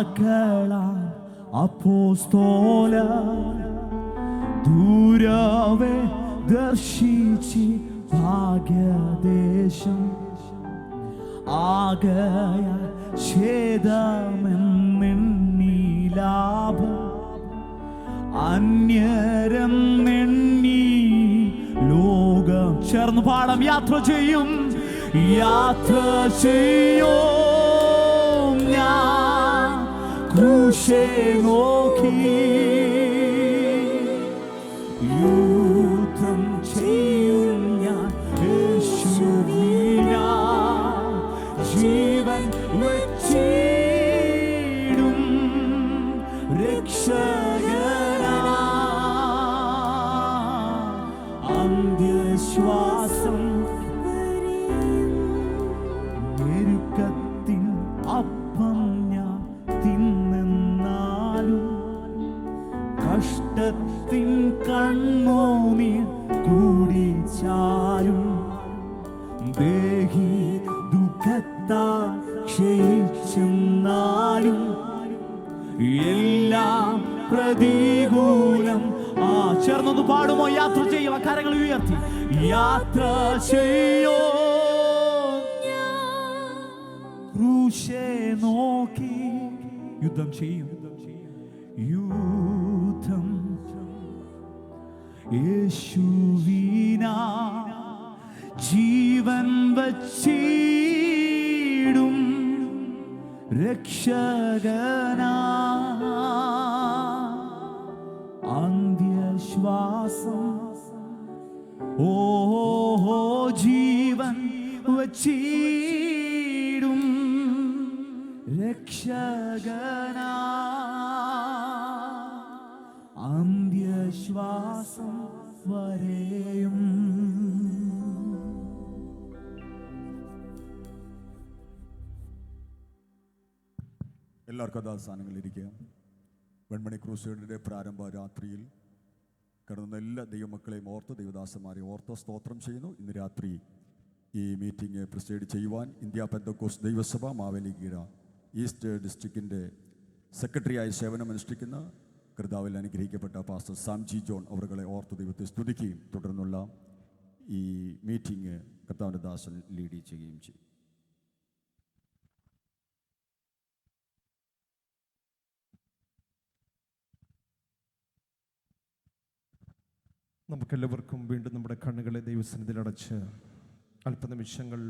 വാക്കള അപ്പോസ്തോല ദൂരവേ ദർശിച്ച് ഭാഗ്യദേശം. ആകയ അന്യരം നെണ്ണി ലോകം ചേർന്ന് പാടം. യാത്ര ചെയ്യും. യാത്ര ചെയ്യും? ക്രൂശെ നോക്കി യുദ്ധം ചെയ്യും ഞാൻ യേശുവിനാ. ജീവൻ വച്ചിടും രക്ഷകനാ. അന്ത്യശ്വാസം യാത്ര ചെയ്യോ? നോക്കി യുദ്ധം ചെയ്യും. യുദ്ധം യേശുവിനാ ജീവൻ വച്ചിടും രക്ഷകനാ. അന്ത്യശ്വാസം. ഓഹോ ജീവൻ വച്ചിടും രക്ഷകനാ. അന്ത്യശ്വാസം വരെയും. എല്ലാവർക്കും അതാ സ്ഥാനങ്ങളിലിരിക്കുക വെൺമണി ക്രൂസേഡിന്റെ പ്രാരംഭ രാത്രിയിൽ കടന്ന എല്ലാ ദൈവമക്കളെയും ഓർത്ത് ദൈവദാസന്മാരെ ഓർത്ത് സ്തോത്രം ചെയ്യുന്നു. ഇന്ന് രാത്രി ഈ മീറ്റിംഗ് പ്രിസൈഡ് ചെയ്യുവാൻ ഇന്ത്യ പെന്തക്കോസ് ദൈവസഭ മാവേലി മാവേലിക്കീഴ ഈസ്റ്റ് ഡിസ്ട്രിക്റ്റിന്റെ സെക്രട്ടറിയായി സേവനമനുഷ്ഠിക്കുന്ന കർത്താവിൽ അനുഗ്രഹിക്കപ്പെട്ട പാസ്റ്റർ സാംജി ജോൺ അവരുകളെ ഓർത്ത് ദൈവത്തെ സ്തുതിക്കുകയും തുടർന്നുള്ള ഈ മീറ്റിംഗ് കർത്താവിന്റെ ദാസൻ ലീഡ് ചെയ്യുകയും ചെയ്യും. നമുക്കെല്ലാവർക്കും വീണ്ടും നമ്മുടെ കണ്ണുകളെ ദൈവസന്നിധിയിൽ അടച്ച് അല്പനിമിഷങ്ങൾ